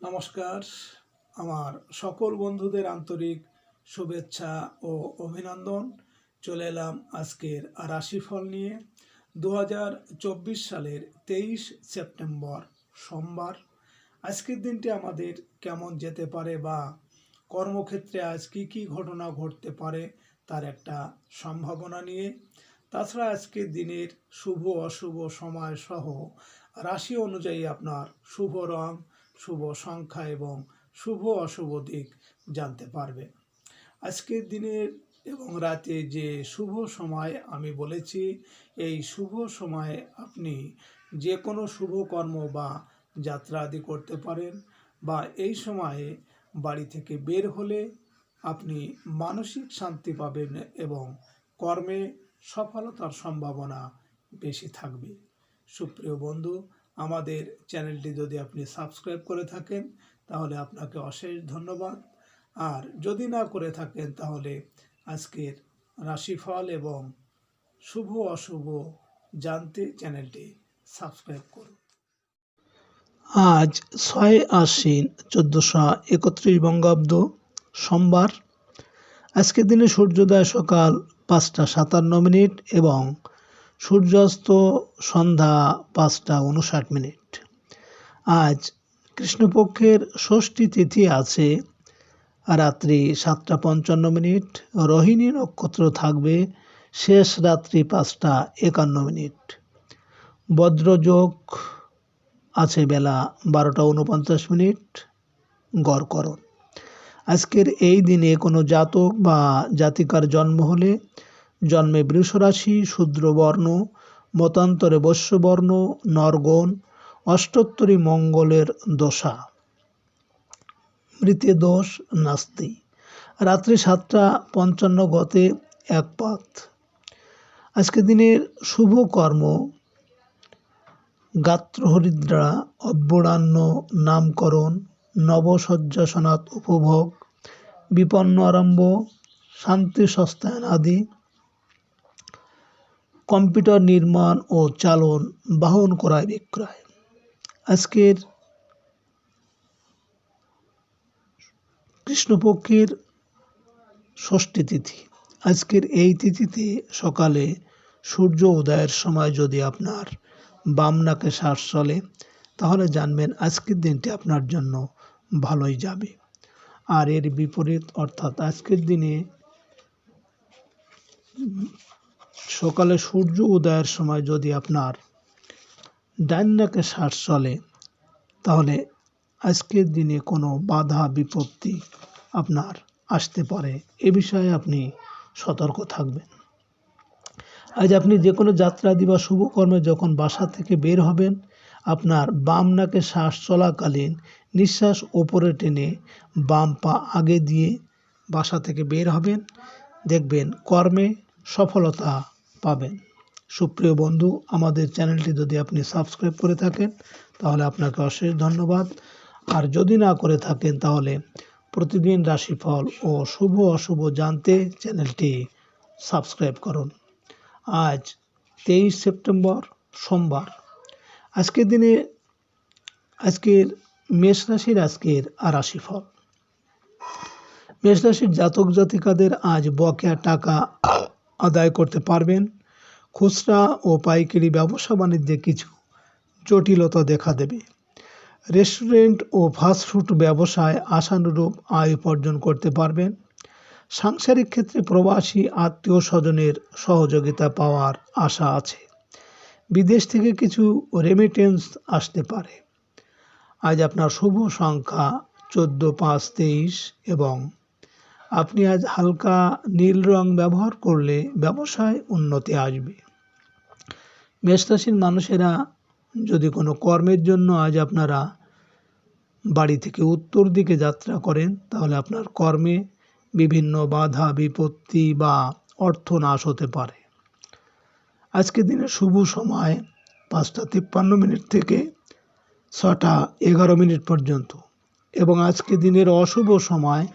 নমস্কার। আমার সকল বন্ধুদের আন্তরিক শুভেচ্ছা ও অভিনন্দন। চলে এলাম আজকের রাশিফল নিয়ে। দু হাজার চব্বিশ সালের তেইশ সেপ্টেম্বর সোমবার। আজকের দিনটি আমাদের কেমন যেতে পারে বা কর্মক্ষেত্রে আজ কী কী ঘটনা ঘটতে পারে তার একটা সম্ভাবনা নিয়ে। তাছাড়া আজকের দিনের শুভ অশুভ সময় সহ রাশি অনুযায়ী আপনার শুভ রং শুভ সংখ্যা এবং শুভ অশুভ দিক জানতে পারবে। আজকের দিনের এবং রাতে যে শুভ সময় আমি বলেছি, এই শুভ সময়ে আপনি যে কোনো শুভ কর্ম বা যাত্রা আদি করতে পারেন বা এই সময়ে বাড়ি থেকে বের হলে আপনি মানসিক শান্তি পাবেন এবং কর্মে সফলতার সম্ভাবনা বেশি থাকবে। সুপ্রিয় বন্ধু আমাদের চ্যানেলটি যদি আপনি সাবস্ক্রাইব করে থাকেন, তাহলে আপনাকে অশেষ ধন্যবাদ। আর যদি না করে থাকেন, তাহলে আজকের রাশিফল এবং শুভ অশুভ জানতে চ্যানেলটি সাবস্ক্রাইব করুন। আজ ছয় আশ্বিন চোদ্দোশো একত্রিশ বঙ্গাব্দ সোমবার। আজকের দিনে সূর্যোদয় সকাল পাঁচটা সাতান্ন মিনিট এবং সূর্যাস্ত সন্ধ্যা পাঁচটা উনষাট মিনিট। আজ কৃষ্ণপক্ষের ষষ্ঠী তিথি আছে, রাত্রি সাতটা পঞ্চান্ন মিনিট রোহিণী নক্ষত্র থাকবে শেষ রাত্রি পাঁচটা একান্ন মিনিট। বজ্রযোগ আছে বেলা বারোটা উনপঞ্চাশ মিনিট গড়করণ আজকের এই দিনে কোনো জাতক বা জাতিকার জন্ম হলে জন্মে বৃষরাশি, শূদ্রবর্ণ, মতান্তরে বৈশ্যবর্ণ নরগণ, অষ্টোত্তরী মঙ্গলের দশা। মৃতে দোষ নাস্তি। রাত্রি সাতটা পঞ্চান্ন গতে এক পাত। আজকের দিনের শুভ কর্ম, গাত্রহরিদ্রা, অব্যড়ান্ন নামকরণ নবসজ্জাসনাত উপভোগ, বিপন্ন আরম্ভ, শান্তি সস্তায়ন আদি কম্পিউটার নির্মাণ ও চালন, বাহন ক্রয় বিক্রয়। আজকের কৃষ্ণপক্ষের ষষ্ঠী তিথি। আজকের এই তিথিতে সকালে সূর্য উদয়ের সময় যদি আপনার বাম নাকে শ্বাস চলে, তাহলে জানবেন আজকের দিনটি আপনার জন্য ভালোই যাবে। আর এর বিপরীত, অর্থাৎ আজকের দিনে সকালে সূর্য উদয়ের সময় যদি আপনার ডান নাকে শ্বাস চলে, তাহলে আজকের দিনে কোনো বাধা, বিপত্তি আপনার আসতে পারে। এ বিষয়ে আপনি সতর্ক থাকবেন। আজ আপনি যে কোনো যাত্রাদি বা শুভকর্মে যখন বাসা থেকে বের হবেন, আপনার বাম নাকে শ্বাস চলাকালীন নিঃশ্বাস ওপরে টেনে বাম পা আগে দিয়ে বাসা থেকে বের হবেন। দেখবেন কর্মে সফলতা পাবেন। সুপ্রিয় বন্ধু, আমাদের চ্যানেলটি যদি আপনি সাবস্ক্রাইব করে থাকেন, তাহলে আপনাকে অশেষ ধন্যবাদ। আর যদি না করে থাকেন, তাহলে প্রতিদিন রাশিফল ও শুভ অশুভ জানতে চ্যানেলটি সাবস্ক্রাইব করুন। আজ তেইশ সেপ্টেম্বর, সোমবার। আজকের দিনে, আজকের মেষ রাশির আজকের আর রাশিফল। মেষ রাশির জাতক জাতিকাদের আজ বকেয়া টাকা আদায় করতে পারবেন। খুচরা ও পাইকারি ব্যবসা বাণিজ্যে কিছু জটিলতা দেখা দেবে। রেস্টুরেন্ট ও ফাস্টফুড ব্যবসায় আশানুরূপ আয় উপার্জন করতে পারবেন। সাংসারিক ক্ষেত্রে প্রবাসী আত্মীয় স্বজনের সহযোগিতা পাওয়ার আশা আছে। বিদেশ থেকে কিছু রেমিটেন্স আসতে পারে। আজ আপনার শুভ সংখ্যা চোদ্দ পাঁচ তেইশ এবং আপনি আজ হালকা নীল রং ব্যবহার করলে ব্যবসায় উন্নতি আসবে। মেষরাশির মানুষেরা যদি কোনো কর্মের জন্য আজ আপনারা বাড়ি থেকে উত্তর দিকে যাত্রা করেন, তাহলে আপনার কর্মে বিভিন্ন বাধা, বিপত্তি বা অর্থ নাশ হতে পারে। আজকের দিনে শুভ সময় পাঁচটা তিপ্পান্ন মিনিট থেকে ছটা এগারো মিনিট পর্যন্ত এবং আজকে দিনের অশুভ সময়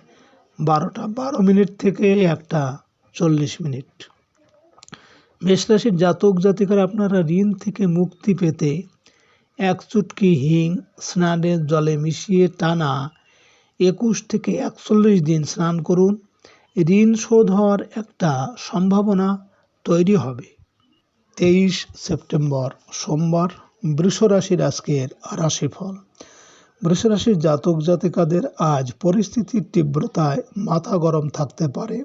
বারোটা, বারো মিনিট থেকে একটা চল্লিশ মিনিট। মেষরাশির জাতক জাতিকার আপনারা ঋণ থেকে মুক্তি পেতে এক চুটকি হিং স্নানের জলে মিশিয়ে টানা একুশ থেকে একচল্লিশ দিন স্নান করুন। ঋণ শোধ হওয়ার একটা সম্ভাবনা তৈরি হবে। তেইশ সেপ্টেম্বর সোমবার, বৃষরাশির আজকের রাশিফল। বৃষরাশির জাতক জাতিকাদের আজ পরিস্থিতির তীব্রতায় মাথা গরম থাকতে পারে।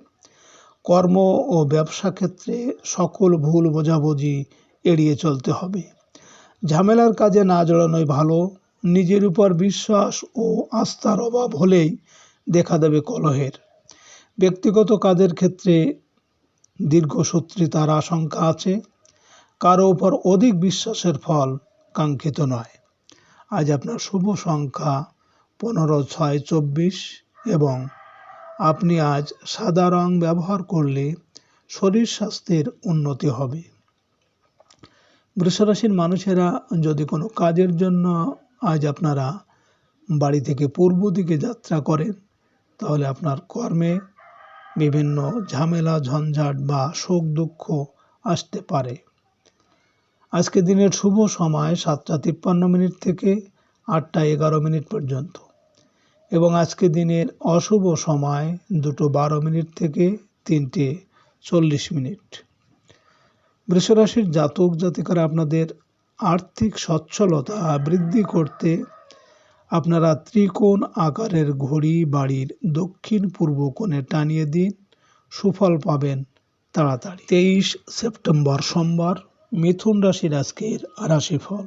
কর্ম ও ব্যবসা ক্ষেত্রে সকল ভুল বোঝাবুঝি এড়িয়ে চলতে হবে। ঝামেলার কাজে না জড়ানোই ভালো। নিজের উপর বিশ্বাস ও আস্থার অভাব হলেই দেখা দেবে কলহের। ব্যক্তিগত কাজের ক্ষেত্রে দীর্ঘসূত্রিতার আশঙ্কা আছে। কারও উপর অধিক বিশ্বাসের ফল কাঙ্ক্ষিত নয়। আজ আপনার শুভ সংখ্যা পনেরো, ছয়, চব্বিশ এবং আপনি আজ সাদা রং ব্যবহার করলে শরীর স্বাস্থ্যের উন্নতি হবে। বৃষরাশির মানুষেরা যদি কোনো কাজের জন্য আজ আপনারা বাড়ি থেকে পূর্ব দিকে যাত্রা করেন, তাহলে আপনার কর্মে বিভিন্ন ঝামেলা, ঝঞ্ঝাট বা শোক দুঃখ আসতে পারে। আজকে দিনের শুভ সময় সাতটা তিপ্পান্ন মিনিট থেকে আটটা এগারো মিনিট পর্যন্ত। এবং আজকে দিনের অশুভ সময় দুটো বারো মিনিট থেকে তিনটে চল্লিশ মিনিট। বৃষরাশির জাতক জাতিকারা আপনাদের আর্থিক সচ্ছলতা বৃদ্ধি করতে আপনারা ত্রিকোণ আকারের ঘড়ি বাড়ির দক্ষিণ পূর্ব কোণে টানিয়ে দিন, সুফল পাবেন তাড়াতাড়ি। তেইশ সেপ্টেম্বর সোমবার মিথুন রাশির আজকের রাশিফল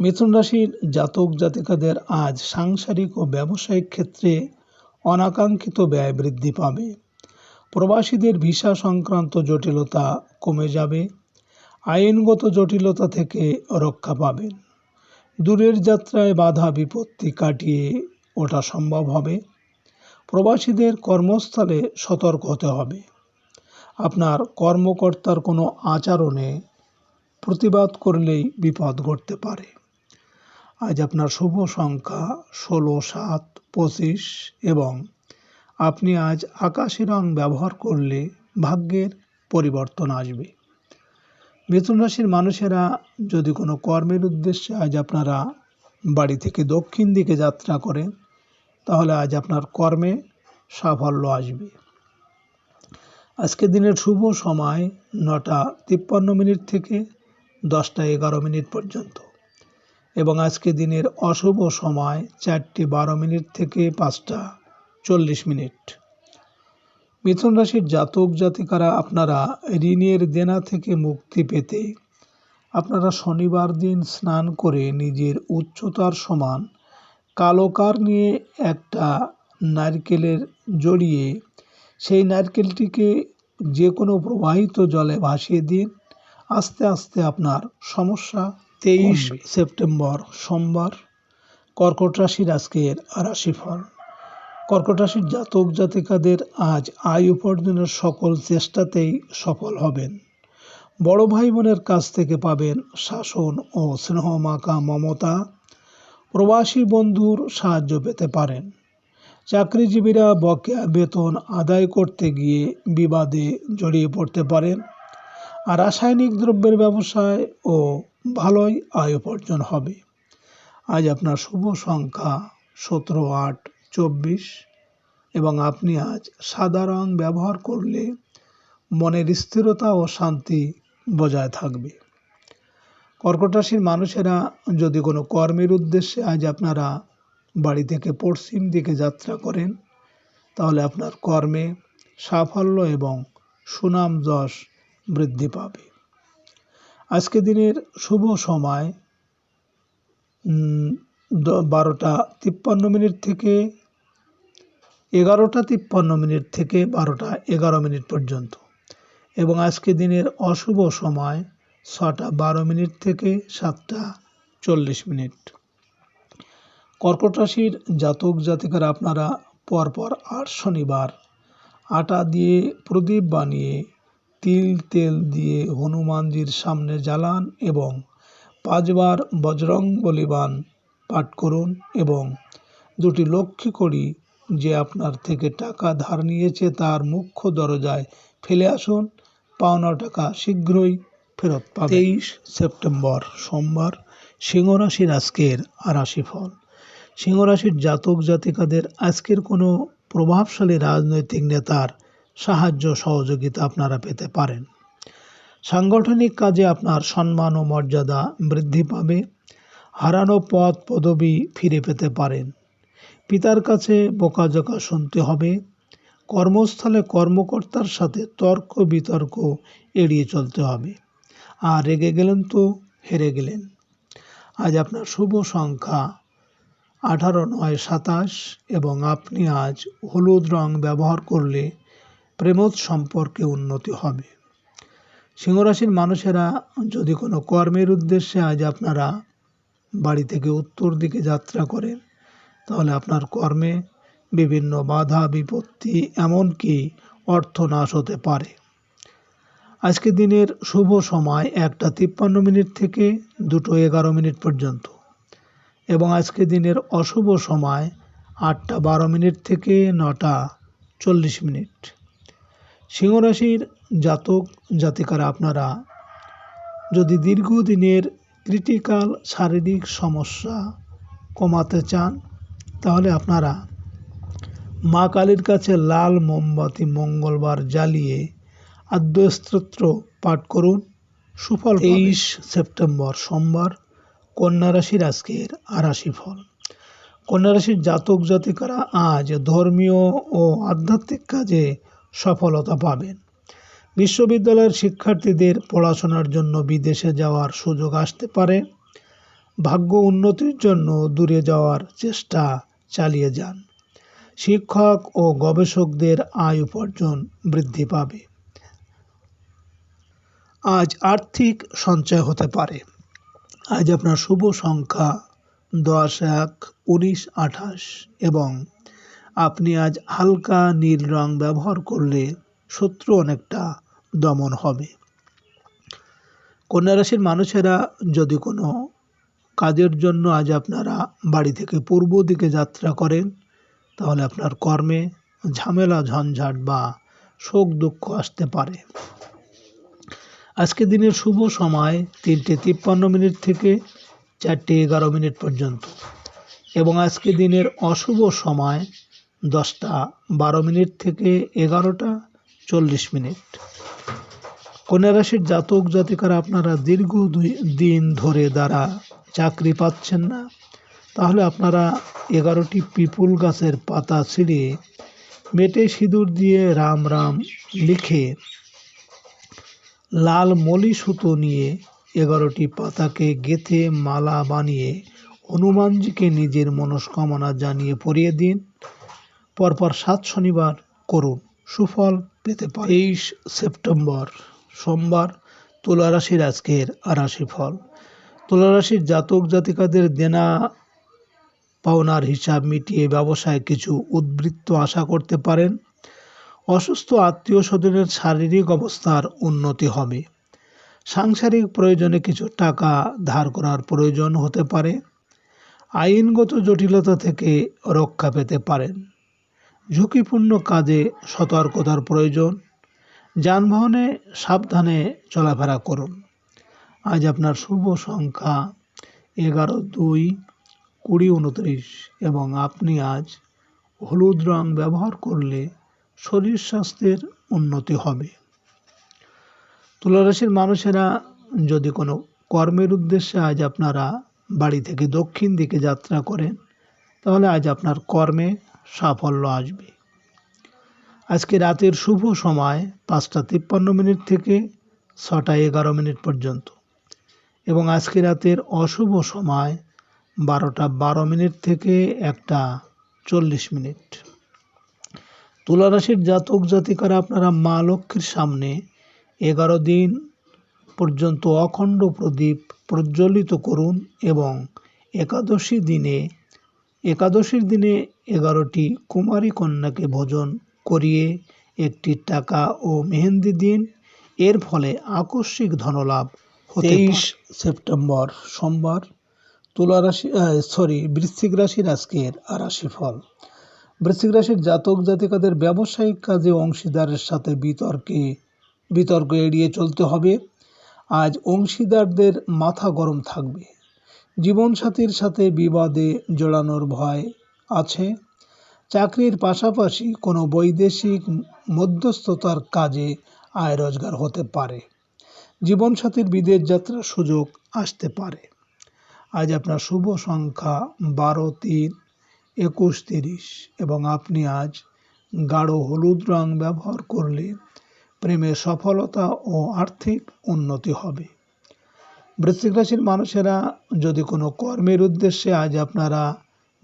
মিথুন রাশির জাতক জাতিকাদের আজ সাংসারিক ও ব্যবসায়িক ক্ষেত্রে অনাকাঙ্ক্ষিত ব্যয় বৃদ্ধি পাবে। প্রবাসীদের ভিসা সংক্রান্ত জটিলতা কমে যাবে। আইনগত জটিলতা থেকে রক্ষা পাবেন। দূরের যাত্রায় বাধা বিপত্তি কাটিয়ে ওঠা সম্ভব হবে। প্রবাসীদের কর্মস্থলে সতর্ক হতে হবে। আপনার কর্মকর্তার কোনো আচরণে প্রতিবাদ করলেই বিপদ ঘটতে পারে। আজ আপনার শুভ সংখ্যা ষোলো, সাত, পঁচিশ এবং আপনি আজ আকাশি রং ব্যবহার করলে ভাগ্যের পরিবর্তন আসবে। মিথুন রাশির মানুষেরা যদি কোনো কর্মের উদ্দেশ্যে আজ আপনারা বাড়ি থেকে দক্ষিণ দিকে যাত্রা করেন, তাহলে আজ আপনার কর্মে সাফল্য আসবে। আজকে দিনের শুভ সময় নটা তিপ্পান্ন মিনিট থেকে দশটা এগারো মিনিট পর্যন্ত। এবং আজকে দিনের অশুভ সময় চারটে বারো মিনিট থেকে পাঁচটা চল্লিশ মিনিট। মিথুন রাশির জাতক জাতিকারা, আপনারা ঋণের দেনা থেকে মুক্তি পেতে আপনারা শনিবার দিন স্নান করে নিজের উচ্চতার সমান কালোকার নিয়ে একটা নারকেলের জড়িয়ে সেই নারকেলটিকে যে কোনো প্রবাহিত জলে ভাসিয়ে দিন। আস্তে আস্তে আপনার সমস্যা তেইশ সেপ্টেম্বর সোমবার কর্কট রাশির আজকের রাশিফল। কর্কট রাশির জাতক জাতিকাদের আজ আয় উপার্জনের সকল চেষ্টাতেই সফল হবেন। বড় ভাই বোনের কাছ থেকে পাবেন শাসন ও স্নেহমাখা মমতা। প্রবাসী বন্ধুর সাহায্য পেতে পারেন। চাকরিজীবীরা বকেয়া বেতন আদায় করতে গিয়ে বিবাদে জড়িয়ে পড়তে পারেন। আর রাসায়নিক দ্রব্যের ব্যবসায় ও ভালোই আয় উপার্জন হবে। আজ আপনার শুভ সংখ্যা সতেরো আট চব্বিশ এবং আপনি আজ সাদা রং ব্যবহার করলে মনের স্থিরতা ও শান্তি বজায় থাকবে। কর্কট রাশির মানুষেরা যদি কোনো কর্মের উদ্দেশ্যে আজ আপনারা বাড়ি থেকে পশ্চিম দিকে যাত্রা করেন, তাহলে আপনার কর্মে সাফল্য এবং সুনাম যশ বৃদ্ধি পাবে। আজকে দিনের শুভ সময় বারোটা তিপ্পান্ন মিনিট থেকে এগারোটা তিপ্পান্ন মিনিট থেকে বারোটা এগারো মিনিট পর্যন্ত এবং আজকে দিনের অশুভ সময় ছটা বারো মিনিট থেকে সাতটা চল্লিশ মিনিট। কর্কট রাশির জাতক জাতিকারা আপনারা পরপর আট শনিবার আটা দিয়ে প্রদীপ বানিয়ে তিল তেল দিয়ে হনুমানজির সামনে জ্বালান এবং পাঁচবার বজরং বলিবান পাঠ করুন এবং দুটি লক্ষ্মী করি যে আপনার থেকে টাকা ধার নিয়েছে তার মুখ্য দরজায় ফেলে আসুন। পাওনা টাকা শীঘ্রই ফেরত পাবেন। তেইশ সেপ্টেম্বর সোমবার সিংহরাশির আজকের রাশিফল। সিংহরাশির জাতক জাতিকাদের আজকের কোনো প্রভাবশালী রাজনৈতিক নেতার সাহায্য সহযোগিতা আপনারা পেতে পারেন। সাংগঠনিক কাজে আপনার সম্মান ও মর্যাদা বৃদ্ধি পাবে। হারানো পদ পদবি ফিরে পেতে পারেন। পিতার কাছে বোকাজোকা শুনতে হবে। কর্মস্থলে কর্মকর্তার সাথে তর্ক বিতর্ক এড়িয়ে চলতে হবে। আর রেগে গেলেন তো, হেরে গেলেন। আজ আপনার শুভ সংখ্যা আঠারো, নয়, সাতাশ এবং আপনি আজ হলুদ রং ব্যবহার করলে প্রেমোদ সম্পর্কে উন্নতি হবে। সিংহরাশির মানুষেরা যদি কোনো কর্মের উদ্দেশ্যে আজ আপনারা বাড়ি থেকে উত্তর দিকে যাত্রা করেন, তাহলে আপনার কর্মে বিভিন্ন বাধা, বিপত্তি এমনকি অর্থনাশ হতে পারে। আজকে দিনের শুভ সময় একটা তিপ্পান্ন মিনিট থেকে দুটো এগারো মিনিট পর্যন্ত এবং আজকে দিনের অশুভ সময় আটটা বারো মিনিট থেকে নটা চল্লিশ মিনিট। সিংহরাশির জাতক জাতিকারা আপনারা, যদি দীর্ঘদিনের ক্রিটিক্যাল শারীরিক সমস্যা কমাতে চান, তাহলে আপনারা মা কালীর কাছে লাল মোমবাতি মঙ্গলবার জ্বালিয়ে আদ্যস্তোত্র পাঠ করুন। সুফল তেইশ সেপ্টেম্বর সোমবার, কন্যা রাশির আজকের আরাশি ফল কন্যা রাশির জাতক জাতিকারা আজ ধর্মীয় ও আধ্যাত্মিক কাজে সফলতা পাবেন। বিশ্ববিদ্যালয়ের শিক্ষার্থীদের পড়াশোনার জন্য বিদেশে যাওয়ার সুযোগ আসতে পারে। ভাগ্য উন্নতির জন্য দূরে যাওয়ার চেষ্টা চালিয়ে যান। শিক্ষক ও গবেষকদের আয় উপার্জন বৃদ্ধি পাবে। আজ আর্থিক সঞ্চয় হতে পারে। আজ আপনার শুভ সংখ্যা দশ এক, উনিশ, আঠাশ এবং আপনি আজ হালকা নীল রং ব্যবহার করলে শত্রু অনেকটা দমন হবে। কন্যা রাশির মানুষেরা যদি কোনো কাজের জন্য আজ আপনারা বাড়ি থেকে পূর্ব দিকে যাত্রা করেন, তাহলে আপনার কর্মে ঝামেলা, ঝঞ্ঝাট বা শোক দুঃখ আসতে পারে। আজকে দিনের শুভ সময় তিনটে তিপ্পান্ন মিনিট থেকে চারটে এগারো মিনিট পর্যন্ত। এবং আজকে দিনের অশুভ সময় দশটা বারো মিনিট থেকে এগারোটা চল্লিশ মিনিট। কন্যা রাশির জাতক জাতিকারা আপনারা দীর্ঘ দুই দিন ধরে দ্বারা চাকরি পাচ্ছেন না। তাহলে আপনারা এগারোটি পিপুল গাছের পাতা ছিঁড়ে মেটে সিঁদুর দিয়ে রাম রাম লিখে লাল মলি সুতো নিয়ে এগারোটি পাতাকে গেথে মালা বানিয়ে হনুমানজিকে নিজের মনস্কামনা জানিয়ে পরিয়ে দিন। পরপর সাত শনিবার করুন সুফল পেতে পারে। তেইশ সেপ্টেম্বর সোমবার তুলা রাশির আজকের রাশি ফল। তুলা রাশির জাতক জাতিকাদের দেনা পাওনার হিসাব মিটিয়ে ব্যবসায় কিছু উদ্বৃত্ত আশা করতে পারেন। অসুস্থ আত্মীয় স্বজনের শারীরিক অবস্থার উন্নতি হবে। সাংসারিক প্রয়োজনে কিছু টাকা ধার করার প্রয়োজন হতে পারে। আইনগত জটিলতা থেকে রক্ষা পেতে পারেন। ঝুঁকিপূর্ণ কাজে সতর্কতার প্রয়োজন। যানবাহনে সাবধানে চলাফেরা করুন। আজ আপনার শুভ সংখ্যা এগারো দুই, কুড়ি উনত্রিশ এবং আপনি আজ হলুদ রং ব্যবহার করলে শরীর স্বাস্থ্যের উন্নতি হবে। তুলারাশির মানুষেরা যদি কোনো কর্মের উদ্দেশ্যে আজ আপনারা বাড়ি থেকে দক্ষিণ দিকে যাত্রা করেন, তাহলে আজ আপনার কর্মে সাফল্য আসবে। আজকে রাতের শুভ সময় পাঁচটা তিপ্পান্ন মিনিট থেকে ছটা এগারো মিনিট পর্যন্ত এবং আজকে রাতের অশুভ সময় বারোটা বারো মিনিট থেকে একটা চল্লিশ মিনিট। তুলা রাশির জাতক জাতিকারা আপনারা মা লক্ষ্মীর সামনে এগারো দিন পর্যন্ত অখণ্ড প্রদীপ প্রজ্বলিত করুন এবং একাদশী দিনে একাদশীর দিনে এগারোটি কুমারী কন্যাকে ভোজন করিয়ে একটি টাকা ও মেহেন্দি দিন। এর ফলে আকস্মিক ধনলাভ তেইশ সেপ্টেম্বর সোমবার তুলা রাশি সরি, বৃশ্চিক রাশির আজকের রাশি ফল বৃশ্চিক রাশির জাতক জাতিকাদের ব্যবসায়িক কাজে অংশীদারের সাথে বিতর্কে, বিতর্ক এড়িয়ে চলতে হবে। আজ অংশীদারদের মাথা গরম থাকবে। জীবনসাথীর সাথে বিবাদে জড়ানোর ভয় আছে। চাকরির পাশাপাশি কোনো বৈদেশিক মধ্যস্থতার কাজে আয় রোজগার হতে পারে। জীবনসাথীর বিদেশ যাত্রার সুযোগ আসতে পারে। আজ আপনার শুভ সংখ্যা বারো তিন একুশ তিরিশ এবং আপনি আজ গাঢ় হলুদ রং ব্যবহার করলে প্রেমে সফলতা ও আর্থিক উন্নতি হবে। বৃশ্চিক রাশির মানুষেরা যদি কোনো কর্মের উদ্দেশ্যে আজ আপনারা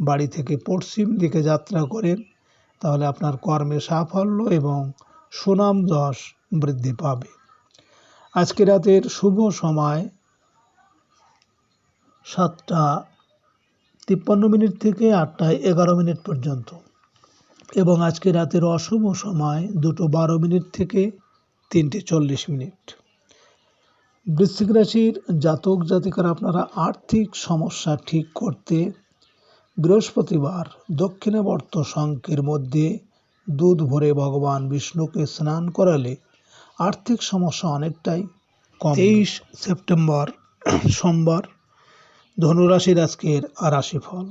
বাড়ি থেকে পশ্চিম দিকে যাত্রা করেন, তাহলে আপনার কর্মে সাফল্য এবং সুনাম যশ বৃদ্ধি পাবে। আজকে রাতের শুভ সময় সাতটা তিপ্পান্ন মিনিট থেকে আটটা এগারো মিনিট পর্যন্ত এবং আজকে রাতের অশুভ সময় দুটো বারো মিনিট থেকে তিনটে চল্লিশ মিনিট। বৃশ্চিক রাশির জাতক জাতিকারা আপনারা আর্থিক সমস্যা ঠিক করতে বৃহস্পতিবার দক্ষিণাবর্ত শঙ্কের মধ্যে দুধ ভরে ভগবান বিষ্ণুকে স্নান করালে আর্থিক সমস্যা অনেকটাই কম। তেইশ সেপ্টেম্বর, সোমবার, ধনুরাশির আজকের রাশিফল।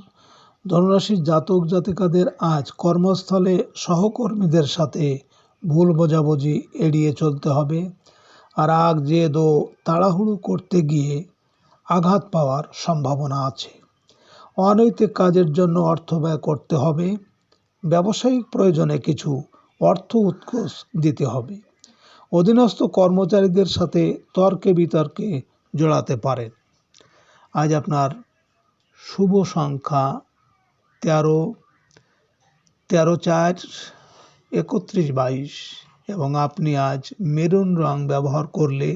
ধনুরাশির জাতক জাতিকাদের আজ কর্মস্থলে সহকর্মীদের সাথে ভুল বোঝাবুঝি এড়িয়ে চলতে হবে। আর আগ জেদ ও তাড়াহুড়ো করতে গিয়ে আঘাত পাওয়ার সম্ভাবনা আছে। অনৈতিক কাজের জন্য অর্থ ব্যয় করতে হবে। ব্যবসায়িক প্রয়োজনে কিছু অর্থ উৎকোষ দিতে হবে। অধীনস্থ কর্মচারীদের সাথে তর্কে বিতর্কে জড়াতে পারেন। আজ আপনার শুভ সংখ্যা তেরো তেরো চার, একত্রিশ, বাইশ। এবং আপনি আজ মেরুন রং ব্যবহার করলে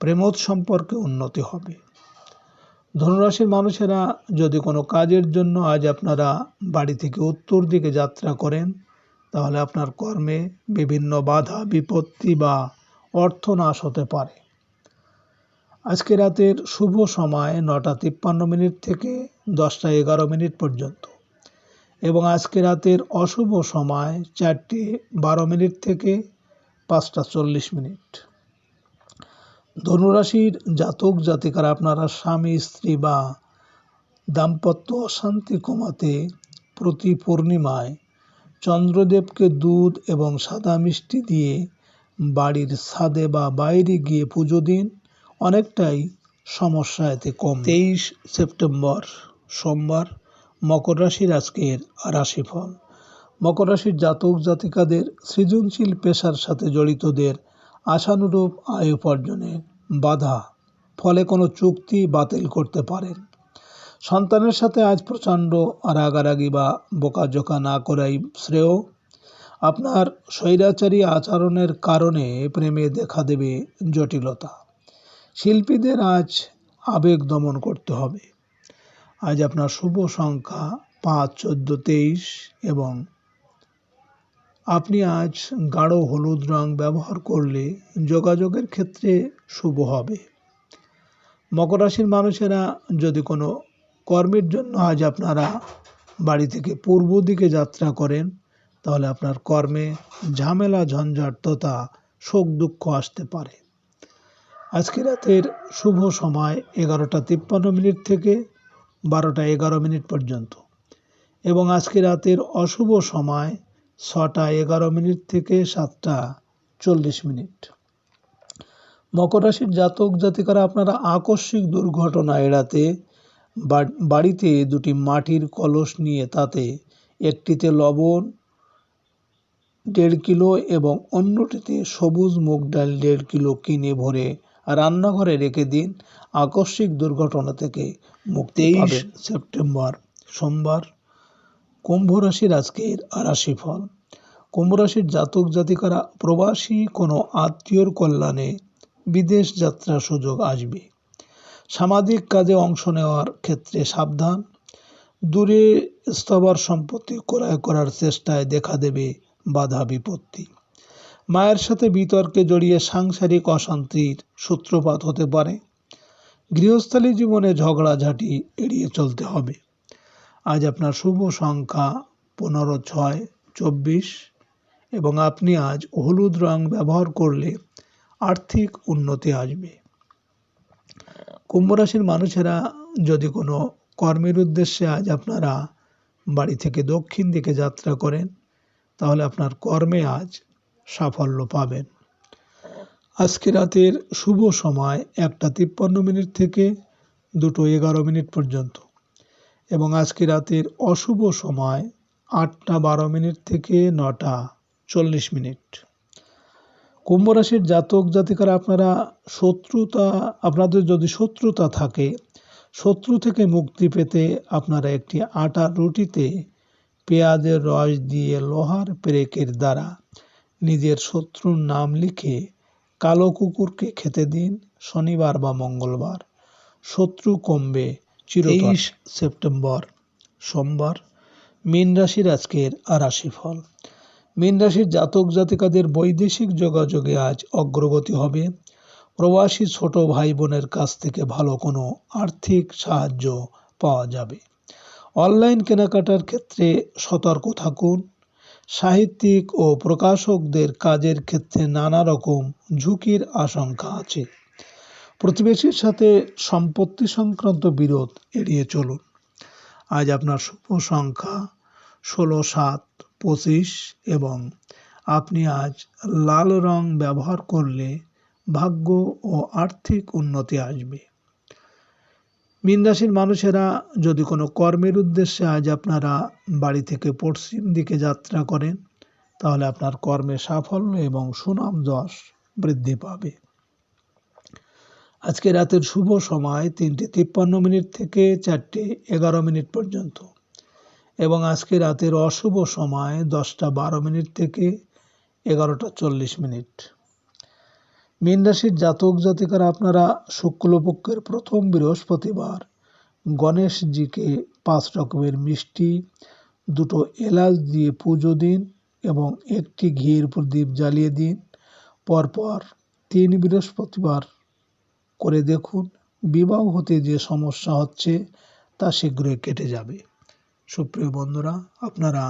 প্রেমোদ সম্পর্কে উন্নতি হবে। ধনুরাশির মানুষেরা যদি কোনো কাজের জন্য আজ আপনারা বাড়ি থেকে উত্তর দিকে যাত্রা করেন, তাহলে আপনার কর্মে বিভিন্ন বাধা, বিপত্তি বা অর্থনাশ হতে পারে। আজকে রাতের শুভ সময় নটা তিপ্পান্ন মিনিট থেকে দশটা এগারো মিনিট পর্যন্ত। এবং আজকে রাতের অশুভ সময় চারটে বারো মিনিট থেকে পাঁচটা চল্লিশ মিনিট। ধনুরাশির জাতক জাতিকারা আপনারা স্বামী, স্ত্রী বা দাম্পত্য অশান্তি কমাতে প্রতি পূর্ণিমায় চন্দ্রদেবকে দুধ এবং সাদা মিষ্টি দিয়ে বাড়ির ছাদে বা বাইরে গিয়ে পুজো দিন। অনেকটাই সমস্যা এতে কম। তেইশ সেপ্টেম্বর সোমবার মকর রাশির আজকের রাশিফল। মকর রাশির জাতক জাতিকাদের সৃজনশীল পেশার সাথে জড়িতদের আশানুরূপ আয় উপার্জনে বাধা, ফলে কোনো চুক্তি বাতিল করতে পারেন। সন্তানের সাথে আজ প্রচণ্ড রাগারাগি বা বোকাজোকা না করাই শ্রেয়। আপনার স্বৈরাচারী আচরণের কারণে প্রেমে দেখা দেবে জটিলতা। শিল্পীদের আজ আবেগ দমন করতে হবে। আজ আপনার শুভ সংখ্যা পাঁচ, চোদ্দ, তেইশ এবং আপনি আজ গাঢ় হলুদ রং ব্যবহার করলে যোগাযোগের ক্ষেত্রে শুভ হবে। মকর রাশির মানুষেরা যদি কোনো কর্মের জন্য আজ আপনারা বাড়ি থেকে পূর্ব দিকে যাত্রা করেন, তাহলে আপনার কর্মে ঝামেলা, ঝঞ্ঝাট তথা শোক দুঃখ আসতে পারে। আজকে রাতের শুভ সময় এগারোটা তিপ্পান্ন মিনিট থেকে বারোটা এগারো মিনিট পর্যন্ত। এবং আজকে রাতের অশুভ সময় ছটা এগারো মিনিট থেকে সাতটা চল্লিশ মিনিট। মকর রাশির জাতক জাতিকারা, আপনারা আকস্মিক দুর্ঘটনা এড়াতে বাড়িতে দুটি মাটির কলস নিয়ে তাতে একটিতে লবণ দেড় কিলো এবং অন্যটিতে সবুজ মুগ ডাল দেড় কিলো কিনে ভরে রান্নাঘরে রেখে দিন। আকস্মিক দুর্ঘটনা থেকে মুক্তি তেইশ সেপ্টেম্বর সোমবার কুম্ভ রাশির আজকের রাশিফল কুম্ভ রাশির জাতক জাতিকারা, প্রবাসী, কোনো আত্মীয়র কল্যাণে বিদেশ যাত্রার সুযোগ আসবে। সামাজিক কাজে অংশ নেওয়ার ক্ষেত্রে সাবধান। দূরে স্থাবর সম্পত্তি ক্রয় করার চেষ্টায় দেখা দেবে বাধা বিপত্তি। মায়ের সাথে বিতর্কে জড়িয়ে সাংসারিক অশান্তির সূত্রপাত হতে পারে। গৃহস্থালী জীবনে ঝগড়াঝাঁটি এড়িয়ে চলতে হবে। আজ আপনার শুভ সংখ্যা পনেরো, ছয়, চব্বিশ এবং আপনি আজ হলুদ রং ব্যবহার করলে আর্থিক উন্নতি আসবে। কুম্ভ রাশির মানুষেরা যদি কোনো কর্মের উদ্দেশ্যে আজ আপনারা বাড়ি থেকে দক্ষিণ দিকে যাত্রা করেন, তাহলে আপনার কর্মে আজ সাফল্য পাবেন। আজকে রাতের শুভ সময় একটা তিপ্পান্ন মিনিট থেকে দুটো এগারো মিনিট পর্যন্ত এবং আজকে রাতের অশুভ সময় আটটা বারো মিনিট থেকে নটা চল্লিশ মিনিট। কুম্ভ রাশির জাতক জাতিকারা আপনারা শত্রুতা, আপনাদের যদি শত্রুতা থাকে, শত্রু থেকে মুক্তি পেতে আপনারা একটি আটার রুটিতে পেঁয়াজের রস দিয়ে লোহার পেরেকের দ্বারা নিজের শত্রুর নাম লিখে কালো কুকুরকে খেতে দিন শনিবার বা মঙ্গলবার। শত্রু কমবে তেইশ সেপ্টেম্বর সোমবার। মীন রাশির আজকের রাশিফল। মীন রাশির জাতক জাতিকাদের বৈদেশিক যোগাযোগে আজ অগ্রগতি হবে। প্রবাসী ছোট ভাই বোনের কাছ থেকে ভালো কোনো আর্থিক সাহায্য পাওয়া যাবে। অনলাইন কেনাকাটার ক্ষেত্রে সতর্ক থাকুন। সাহিত্যিক ও প্রকাশকদের কাজের ক্ষেত্রে নানা রকম ঝুঁকির আশঙ্কা আছে। প্রতিবেশীর সাথে সম্পত্তি সংক্রান্ত বিরোধ এড়িয়ে চলুন। আজ আপনার শুভ সংখ্যা ষোলো, সাত, পঁচিশ এবং আপনি আজ লাল রং ব্যবহার করলে ভাগ্য ও আর্থিক উন্নতি আসবে। মীন রাশির মানুষেরা যদি কোনো কর্মের উদ্দেশ্যে আজ আপনারা বাড়ি থেকে পশ্চিম দিকে যাত্রা করেন, তাহলে আপনার কর্মে সাফল্য এবং সুনাম যশ বৃদ্ধি পাবে। আজকে রাতের শুভ সময় তিনটে তিপ্পান্ন মিনিট থেকে চারটে এগারো মিনিট পর্যন্ত এবং আজকে রাতের অশুভ সময় দশটা বারো মিনিট থেকে এগারোটা চল্লিশ মিনিট। মীন রাশির জাতক জাতিকারা আপনারা শুক্লপক্ষের প্রথম বৃহস্পতিবার গণেশজিকে পাঁচ রকমের মিষ্টি, দুটো এলাচ দিয়ে পুজো দিন এবং একটি ঘির প্রদীপ জ্বালিয়ে দিন। পরপর তিন বৃহস্পতিবার করে দেখুন বিবাহ হতে যে সমস্যা হচ্ছে তা শীঘ্রই কেটে যাবে। সুপ্রিয় বন্ধুরা, আপনারা